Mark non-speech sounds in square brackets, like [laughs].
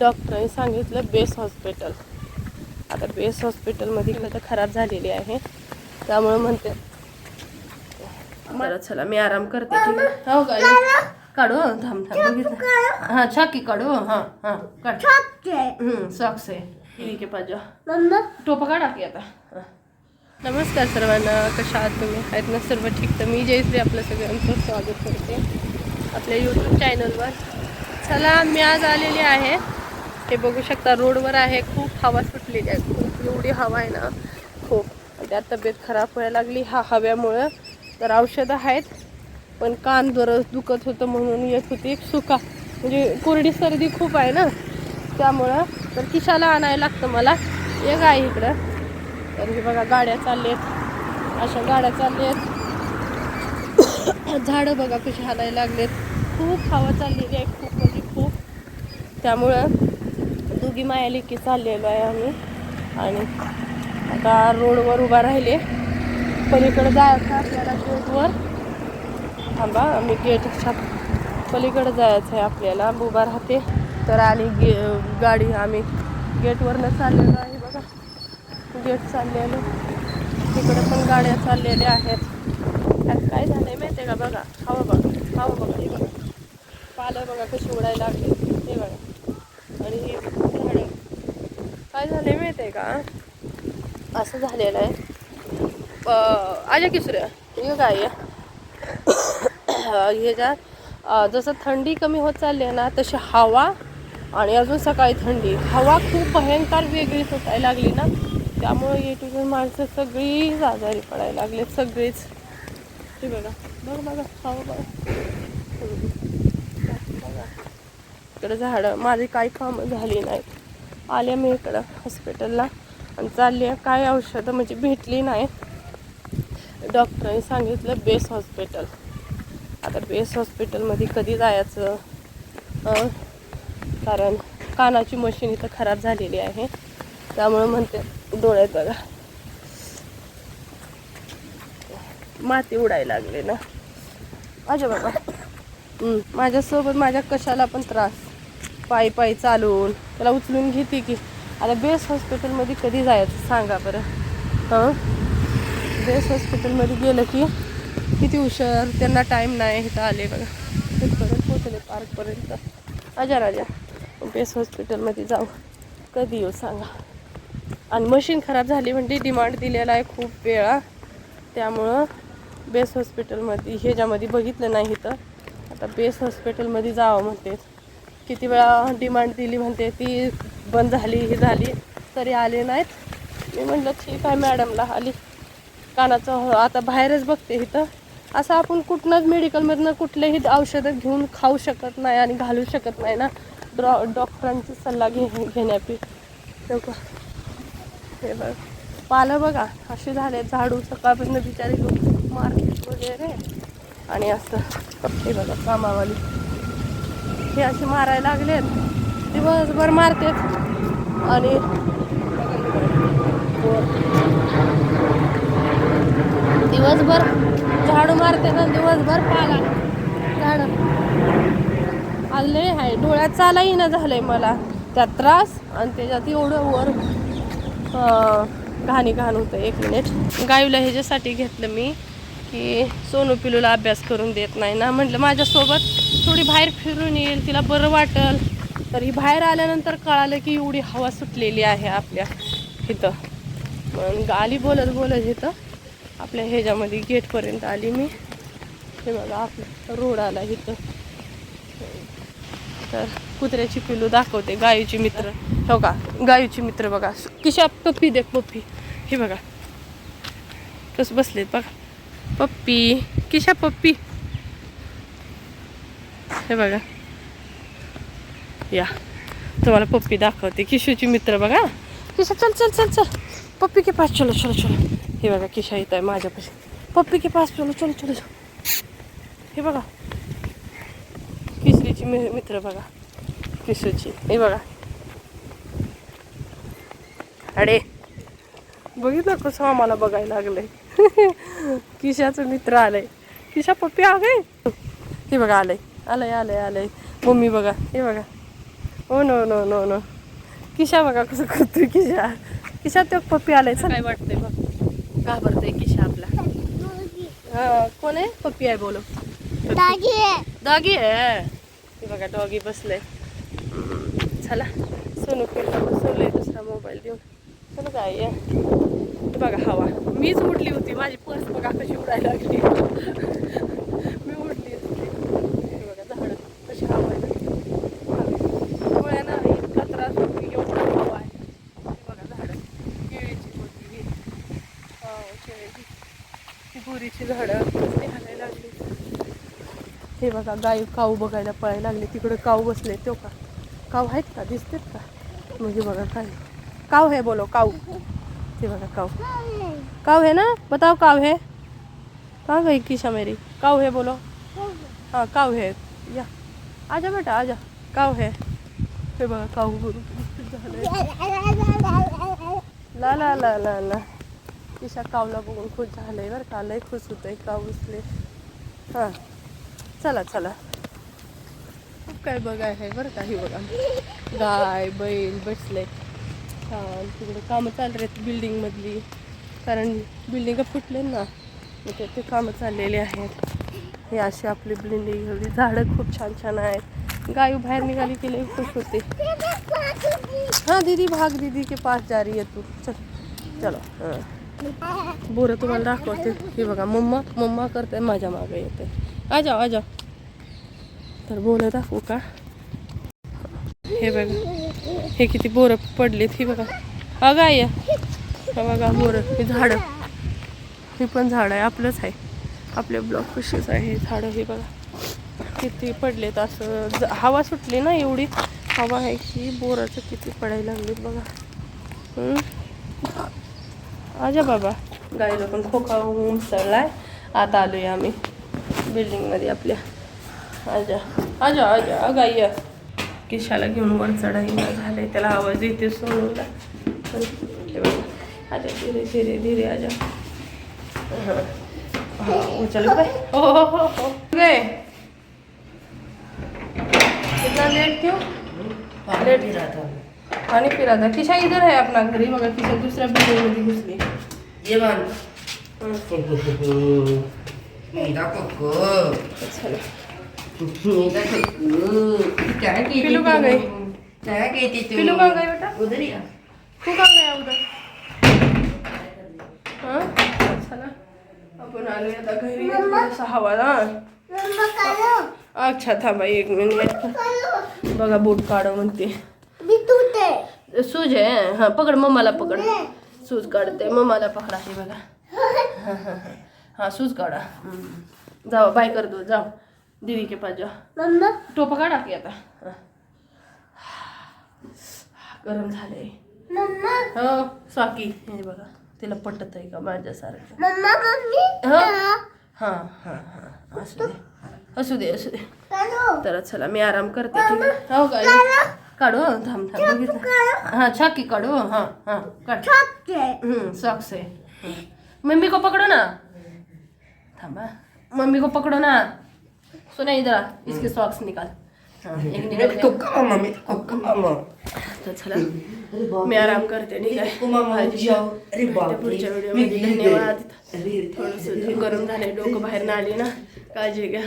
डॉक्टरांनी सांगितलं base hospital. आता बेस हॉस्पिटलमध्ये इकडं खराब झालेली आहे. त्यामुळे म्हणते मला चला मी आराम करते ठीक आहे. हो का? काढू. हं, थांब थांब बघितलं. हां छाकी काढू हां हां काढ. हम्म, सॉक्स आहे. ठीक आहे पाहिजे टोपा काढा की आता. हां. नमस्कार सर्वांना कशा आहात तुम्ही? आहेत ना सर्व ठीक? तर मी जयश्री आपलं सगळ्यांचं स्वागत करते. आपल्या यूट्यूब चॅनलवर चला मी आज आलेली आहे हे बघू शकता रोडवर आहे खूप हवा सुटलेली आहे. खूप एवढी हवा आहे ना. खूप. म्हणजे त्यात तब्येत खराब व्हायला लागली हा हव्यामुळं. तर औषधं आहेत पण कान दरस दुखत होतं म्हणून येत होती सुका. म्हणजे कोरडी सर्दी खूप आहे ना. त्यामुळं. तर किशाला आणायला लागतं मला. एक आहे इकडं. तर हे बघा गाड्या चाललेत. अशा गाड्या चाललेत. झाडं बघा कशी हालायला लागलेत. खूप हवा चाललेली आहे खूप म्हणजे खूप. त्यामुळं दोघी मायालेकी चाललेलो आहे आम्ही. आणि आता रोडवर उभा राहिले. पलीकडे जायचं आपल्याला गेटवर. थांबा आम्ही गेटच्या पलीकडे जायचं आहे आपल्याला. उभा राहते. तर आणि गे गाडी आम्ही गेटवरनं चाललेलो आहे बघा. गेट चाललेलो. तिकडे पण गाड्या चाललेल्या आहेत. त्यात काय झालंय माहिती आहे का बघा? हवा बघा. हवा बघा हे बघा. पालं बघा कशी उडायला लागली. हे बघा. आणि हे काय झालंय माहिती आहे का? असं झालेलं आहे. अं, आल्या किसऱ्या हे काय ह्याच्यात अं, जसं थंडी कमी होत चालली आहे ना तशी हवा आणि अजून सकाळी थंडी. हवा खूप भयंकर वेगळीच होतायला लागली ना. त्यामुळे येटून माणसं सगळीच आजारी पडायला लागले सगळेच. हे बघा. बघ बघा हवा बघा. इकडं झाडं. माझी काही कामं झाली नाहीत. आले मी इकडं हॉस्पिटलला आणि चालली आहे. काय औषधं म्हणजे भेटली नाही. डॉक्टरांनी सांगितलं बेस हॉस्पिटल आता बेस हॉस्पिटलमध्ये कधी जायचं? कारण कानाची मशीन इथं खराब झालेली आहे. त्यामुळे म्हणते डोळ्यात बघा माती उडायला लागले ना. माझ्या बाबा. माझ्यासोबत माझ्या कशाला पण त्रास. पायी पायी चालून त्याला उचलून घेते की. आता बेस हॉस्पिटलमध्ये कधी जायचं सांगा बरं. हां? बेस हॉस्पिटलमध्ये गेलं की किती हुशार त्यांना टाईम नाही इथं आले बघा. तिथपर्यंत पोचले पार्कपर्यंत. अजा राजा बेस हॉस्पिटलमध्ये जाऊ. कधी येऊ सांगा. आणि मशीन खराब झाली म्हणजे डिमांड दिलेला आहे खूप वेळा. त्यामुळं बेस हॉस्पिटलमध्ये ह्याच्यामध्ये बघितलं नाही इथं. आता बेस हॉस्पिटलमध्ये जावं म्हणते. किती वेळा डिमांड दिली म्हणते ती बंद झाली ही झाली तरी आले नाहीत. मी म्हटलं ठीक आहे मॅडमला आली. कानाचं आता बाहेरच बघते इथं. असं आपण कुठनंच मेडिकलमधनं कुठलेही औषधं घेऊन खाऊ शकत नाही आणि घालू शकत नाही ना. डॉ डॉक्टरांचा सल्ला घे घेण्यापी तेव्हा हे बघ. पालं बघा. असे झाले झाडू सकाळपर्यंत बिचारी लोक मार्केट वगैरे. आणि असं. हे बघा कामावाली. हे असे मारायला लागलेत दिवसभर मारतेत. आणि दिवसभर झाडू मारते ना दिवसभर पाला. झाड. आले आहे डोळ्यात चालाही ना झालंय मला. त्यात त्रास आणि त्याच्यात एवढं वर घाणी घाण होतं एक मिनिट. गायला ह्याच्यासाठी घेतलं मी. की सोनू पिलूला अभ्यास करून देत नाही ना. म्हटलं माझ्यासोबत थोडी बाहेर फिरून येईल तिला बरं वाटेल. तर ही बाहेर आल्यानंतर कळालं की एवढी हवा सुटलेली आहे आपल्या इथं. मग आली बोलत बोलत इथं आपल्या ह्याच्यामध्ये गेटपर्यंत आली मी. हे बघा आपलं रोड आला इथं. तर कुत्र्याची पिलू दाखवते गायूची मित्र. हो का? गायूची मित्र बघा. किशा पप्पी देख पप्पी. हे बघा. कसं बसलेत बघा. पप्पी. किशा पप्पी. हे बघा. या. तुम्हाला पप्पी दाखवते. किशूची मित्र बघा. किशा चल चल चल चल. पप्पी के पास चलो चलो चलो. हे बघा किशा येत आहे माझ्यापाशी. पप्पी के पास चलो चलो चलो हे बघा. किशरीची मि मित्र बघा. किशूची. हे बघा. अरे. बघितलं कसं आम्हाला बघायला लागलंय. [laughs] किशाचं मित्र आलंय. किशा पप्पी आ गई हे बघा आलंय. आलंय आलंय आलंय. मम्मी बघा हे बघा. हो नो नो नो नो किशा बघा कसं करतोय किशा. किशा तो पप्पी आलाय. काय वाटतंय बघ. घाबरतोय किशा आपला. हा कोण आहे? पप्पी आहे बोलो. डॉगी आहे. हे बघा डॉगी बसले चला. सोनू केला बसवलंय? दुसरा मोबाईल देऊन. चला काय आहे. हे बघा हवा. मीच उडली होती. माझी पर्स बघा कशी उडायला लागली. मी उडली होती. हे बघा झाडं कशी हवा आहे ना इतका त्रास होती एवढा हवा आहे. हे बघा झाडं. केळीची होती ही. केळीची ही बोरीची झाडं कसली लागली. हे बघा गाय काऊ बघायला पळायला लागले. तिकडे काऊ बसले तो हो का? काऊ आहेत का? दिसतेत का? म्हणजे बघा काय? काव है बोलो काऊ। ते बघा काऊ। काव है ना? बताओ काव है। कहाँ गई किशा मेरी? काव है बोलो। हाँ काव है। या। आजा बेटा आजा। काव है। हे बघा काऊ बरोबर ला ला ला ला ला। किशा कावला बघून खुश झालंय बरं का लय खुश होतंय काऊ बसले हां चला चला. खूप काय बघाय आहे बरं काही बघा. गाय बैल बसले. तिकडे कामं चालू आहेत बिल्डिंगमधली कारण बिल्डिंग फुटले ना ते- ते कामं चाललेली आहेत. हे अशी आपली बिल्डिंग एवढी झाडं छान छान आहेत. गाय बाहेर निघाली की खुश होते. हाँ दीदी भाग, दीदी के पास जा रही है तू. चल, चलो, हाँ. बोरं तुम्हाला दाखवते. हे बघा, मम्मा मम्मा करते माझ्या मागे येते आ जाओ आ जाओ तर बोरं दाखवू का? हे हे किती बोरं पडलीत ही बघा. अगं या बघा बोरं. हे झाडं. हे पण झाड आहे आपलंच आहे. आपल्या ब्लॉक कशीच आहे हे झाडं हे बघा. किती पडलेत असं. हवा सुटली ना एवढी. हवा आहे की बोराचं किती पडायला लागलीत बघा. आजा बाबा. गाईला पण खोका आहे आता आलोय आम्ही. बिल्डिंगमध्ये आपल्या. आजा. आजा आजा. गाई ये किशाला घेऊन वर चढाईला झालंय त्याला आवाज येते सोनूला. आजा धीरे धीरे धीरे आजा. उचल गए हो हो हो हो. गए कितना लेट क्यों? लेट पानी था. किशा इधर है अपना घर ही मगर किशा दूसरा बिल्डिंग में घुसली Llevan. हम्म, Mira, Coco. चला पिल्लू कहाँ गई? बेटा उधर ही। तू गया उधर हाँ? चला आपण आता घरी. अच्छा थांबा एक मिनिट बघा बूट काढ म्हणते. सूज आहे हा. पकड मम्माला पकड. सूज काढते मम्माला पकडा हे बघा. हा, हा, हा. हा सूज काढा. जाओ बाय कर दो जाओ दीदी के पास जाओ टोपा काढा की आता. गरम झालंय हो स्वाकी. हे बघा तिला पटत आहे का माझ्यासारखं? हो. हां. हां हां असू दे. असू दे असू दे. तर चला मी आराम करते ठीक आहे? हो काय? काढू. थांब थांब बघितलं. हां छाकी काढू हां हां काढ. सॉक्स है हम्म. मम्मी को पकड़ो ना. थांबा. मम्मी को पकड़ो ना. सुना इधर इसके सॉक्स निकाल एक. तर चला मी आराम करते ठीक आहे. भेटते पुढच्या व्हिडिओमध्ये धन्यवाद थोडंसं गरम झालंय डोकं बाहेर ना आली ना काळजी घ्या